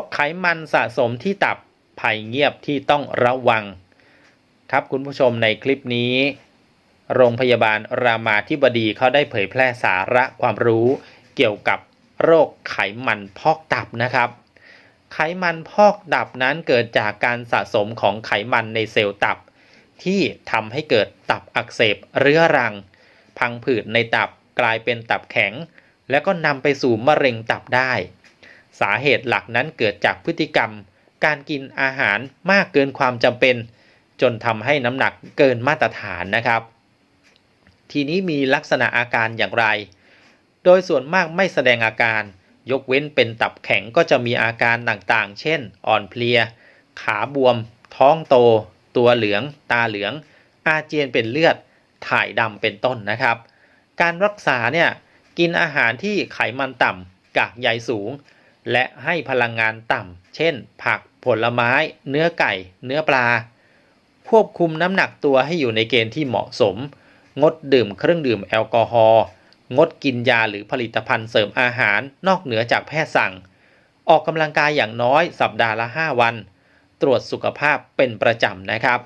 คไขมันสะสมที่ตับภัยเงียบที่ต้องระวัง ครับคุณผู้ชมในคลิปนี้ โรงพยาบาลรามาธิบดีเขาได้เผยแพร่สาระความรู้เกี่ยวกับโรคไขมันพอกตับนะครับ ไขมันพอกตับนั้นเกิดจากการสะสมของไขมันในเซลล์ตับ ที่ทำให้เกิดตับอักเสบเรื้อรัง พังผืดในตับกลายเป็นตับแข็ง แล้วก็นำไปสู่มะเร็งตับได้ สาเหตุหลักนั้นเกิดจากพฤติกรรม การกินอาหารมากเกินความจำเป็น จนทำให้น้ำหนักเกินมาตรฐานนะครับ ทีนี้มีลักษณะอาการอย่างไร โดยส่วนมากไม่แสดงอาการ ยกเว้นเป็นตับแข็งก็จะมีอาการต่างๆ เช่น อ่อนเพลีย ขาบวม ท้องโต ตัวเหลือง ตาเหลือง อาเจียนเป็นเลือด ถ่ายดำเป็นต้นนะครับ การรักษาเนี่ยกินอาหารที่ไขมันต่ำกากใยสูง และให้พลังงานต่ำ เช่น ผัก ผลไม้ เนื้อไก่ เนื้อปลา ควบคุมน้ำหนักตัวให้อยู่ในเกณฑ์ที่เหมาะสม งดดื่มเครื่องดื่มแอลกอฮอล์ งดกินยาหรือผลิตภัณฑ์เสริมอาหารนอกเหนือจากแพทย์สั่ง ออกกำลังกายอย่างน้อยสัปดาห์ละ 5 วัน ตรวจสุขภาพเป็นประจำนะครับ